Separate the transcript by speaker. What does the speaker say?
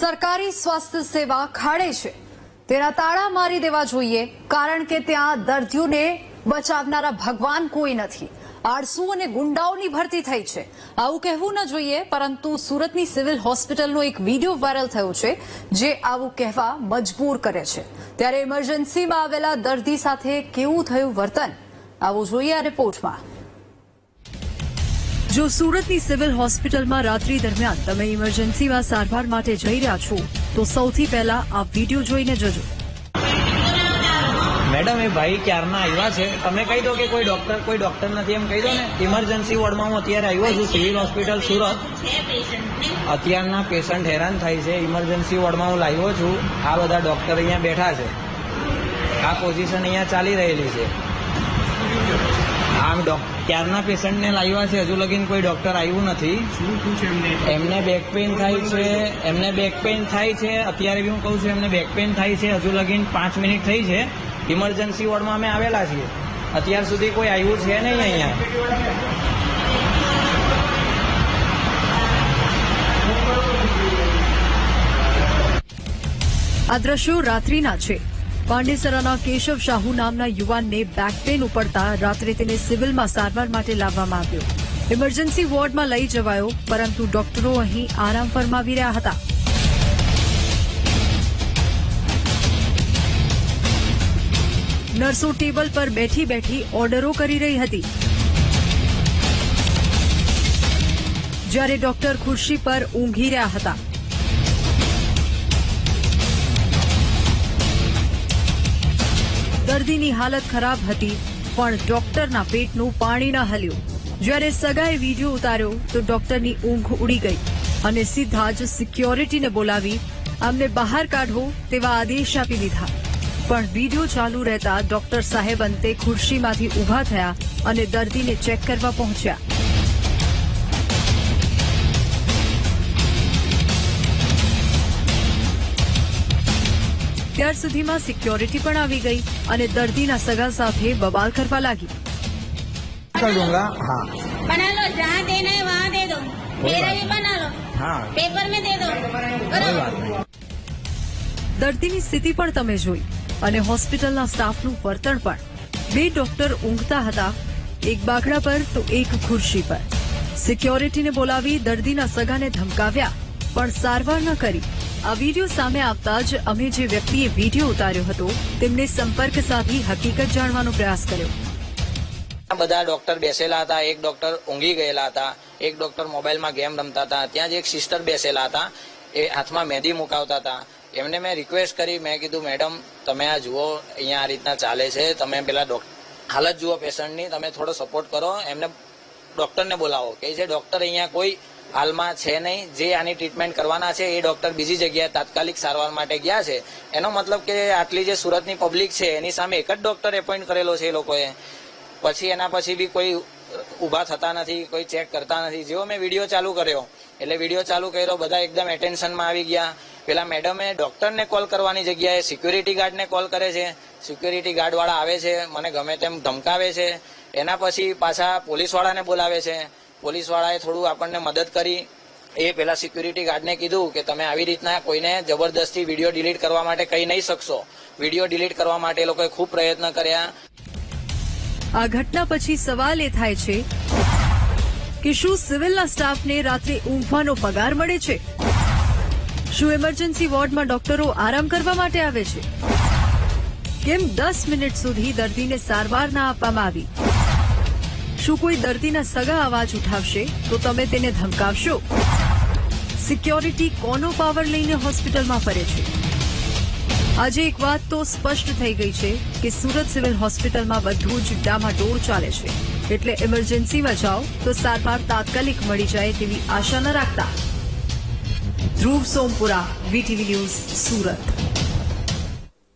Speaker 1: સરકારી સ્વાસ્થ્ય સેવા ખાડે છે. તેના તાળા મારી દેવા જોઈએ, કારણ કે ત્યાં દર્દીઓને બચાવનારા ભગવાન કોઈ નથી. આળસુ અને ગુંડાઓની ભરતી થઈ છે. આવું કહેવું ન જોઈએ, પરંતુ સુરતની સિવિલ હોસ્પિટલનો એક વીડિયો વાયરલ થયો છે, જે આવું કહેવા મજબૂર કરે છે. ત્યારે ઇમરજન્સીમાં આવેલા દર્દી સાથે કેવું થયું વર્તન? આવું જોઈએ આ રિપોર્ટમાં જો સુરતની સિવિલ હોસ્પિટલમાં રાત્રિ દરમિયાન તમે ઇમરજન્સીમાં સારવાર માટે જઈ રહ્યા છો, તો સૌથી પહેલા આ વીડિયો જોઈને જજો.
Speaker 2: મેડમ, એ ભાઈ ક્યારના આવ્યા છે? તમે કહી દો કે કોઈ ડોક્ટર કોઈ ડોક્ટર નથી એમ કહી દો ને? ઇમરજન્સી વોર્ડમાં હું અત્યારે આવ્યો છું, સિવિલ હોસ્પિટલ સુરત. અત્યારના પેશન્ટ હેરાન થાય છે. ઇમરજન્સી વોર્ડમાં હું લાવ્યો છું. આ બધા ડોક્ટર અહીંયા બેઠા છે. આ પોઝિશન અહીંયા ચાલી રહેલી છે. આમ ક્યારના પેશન્ટને લાવ્યા છે. હજુ લગીન કોઈ ડોક્ટર આવ્યું નથી. એમને? બેક પેઇન થાય છે. એમને બેક પેઇન થાય છે. અત્યારે બી હું કહું છું એમને બેક પેઇન થાય છે. હજુ લગીન પાંચ મિનિટ થઈ છે. ઇમરજન્સી વોર્ડમાં અમે આવેલા છીએ. અત્યાર સુધી કોઈ આવ્યું છે નહીં અહીંયા.
Speaker 1: આ દ્રશ્યો રાત્રિના છે. પાંડેસરાના કેશવ શાહુ નામના યુવાનને બેક પેન ઉપડતા રાત્રે તેને સિવિલમાં સારવાર માટે લાવવામાં આવ્યો. ઇમરજન્સી વોર્ડમાં લઈ જવાયો, પરંતુ ડોક્ટરો અહીં આરામ ફરમાવી રહ્યા હતા. નર્સો ટેબલ પર બેઠી બેઠી ઓર્ડરો કરી રહી હતી. જ્યારે ડોક્ટર ખુરશી પર ઊંઘી રહ્યા હતા. દર્દીની હાલત ખરાબ હતી, પણ ડોક્ટરના પેટનું પાણી ન હલ્યું. જ્યારે સગાએ વીડિયો ઉતાર્યો, તો ડોક્ટરની ઊંઘ ઉડી ગઈ અને સીધા જ સિક્યોરિટીને બોલાવી, અમને બહાર કાઢો, તેવા આદેશ આપી દીધા. પણ વીડિયો ચાલુ રહેતા ડોક્ટર સાહેબ અંતે ખુરશીમાંથી ઊભા થયા અને દર્દીને ચેક કરવા પહોંચ્યા. ત્યાર સુધીમાં સિક્યોરિટી પણ આવી ગઈ અને દર્દીના સગા સાથે બબાલ કરવા લાગી
Speaker 2: कर दूंगा हाँ
Speaker 3: बना लो जहाँ देना है वहाँ दे दो मेरा भी बना लो
Speaker 2: हाँ
Speaker 3: पेपर में दे दो
Speaker 2: कोई
Speaker 3: करो
Speaker 2: बात नहीं
Speaker 1: દર્દીની સ્થિતિ પણ તમે જોઈ અને હોસ્પિટલના સ્ટાફનું વર્તન પણ બે ડોક્ટર ઊંઘતા હતા એક બાકડા પર તો એક ખુરશી પર સિક્યોરિટીને બોલાવી દર્દીના સગાને ધમકાવ્યા પણ સારવાર ન કરી આ વીડિયો સામે આવતા જ અમે જે વ્યક્તિએ વીડિયો ઉતાર્યો હતો, તેમને સંપર્ક સાધી હકીકત જાણવાનો પ્રયાસ કર્યો.
Speaker 2: બધા ડોક્ટર બેસેલા હતા, એક ડોક્ટર ઊંઘી ગયેલા હતા, એક ડોક્ટર મોબાઈલમાં ગેમ રમતા હતા, ત્યાં જ એક સિસ્ટર બેસેલા હતા, એ હાથમાં મહેંદી મુકાવતા હતા. એમને મેં રિક્વેસ્ટ કરી, મેં કીધું, મેડમ, તમે આ જુઓ, અહીંયા આ રીતના ચાલે છે, તમે પેલા ડોક- હાલત જુઓ, પેશન્ટની, તમે થોડો સપોર્ટ કરો, એમને ડોક્ટરને બોલાવો. કે જે ડોક્ટર, અહીંયા કોઈ હાલમાં છે નહીં. જે આની ટ્રીટમેન્ટ કરવાના છે, એ ડોક્ટર બીજી જગ્યાએ તાત્કાલિક સારવાર માટે ગયા છે. એનો મતલબ કે આટલી જે સુરતની પબ્લિક છે, એની સામે એક જ ડોક્ટર એપોઇન્ટ કરેલો છે એ લોકોએ. પછી એના પછી બી કોઈ ઊભા થતા નથી, કોઈ ચેક કરતા નથી. જેવો મેં વીડિયો ચાલુ કર્યો, એટલે વીડિયો ચાલુ કર્યો, બધા એકદમ એટેન્શનમાં આવી ગયા. પેલા મેડમે ડોક્ટરને કોલ કરવાની જગ્યાએ સિક્યુરિટી ગાર્ડને કોલ કરે છે. સિક્યુરિટી ગાર્ડવાળા આવે છે, મને ગમે તેમ ધમકાવે છે. એના પછી પાછા પોલીસવાળાને બોલાવે છે. પોલીસ વાળાએ થોડું આપણને મદદ કરી. એ પેલા સિક્યુરિટી ગાર્ડને કીધું કે તમે આવી રીતના કોઈને જબરદસ્તી વીડિયો ડિલીટ કરવા માટે કહી નહીં શકશો. વીડિયો ડિલીટ કરવા માટે એ લોકોએ ખૂબ પ્રયત્ન કર્યા.
Speaker 1: આ ઘટના પછી સવાલ એ થાય છે કે શું સિવિલના સ્ટાફને રાત્રે ઊંઘવાનો પગાર મળે છે? શું ઇમરજન્સી વોર્ડમાં ડોક્ટરો આરામ કરવા માટે આવે છે? કેમ દસ મિનિટ સુધી દર્દીને સારવાર ના આપવામાં આવી? શું કોઈ દર્દીના સગા અવાજ ઉઠાવશે તો તમે તેને ધમકાવશો? સિક્યોરિટી કોનો પાવર લઈને હોસ્પિટલમાં ફરે છે? આજે એક વાત તો સ્પષ્ટ થઈ ગઈ છે કે સુરત સિવિલ હોસ્પિટલમાં બધું જ ડામાડોળ ચાલે છે. એટલે ઇમરજન્સીમાં જાઓ તો સારવાર તાત્કાલિક મળી જાય તેવી આશા ન રાખતા. Dhruv Sompura VTV news Surat.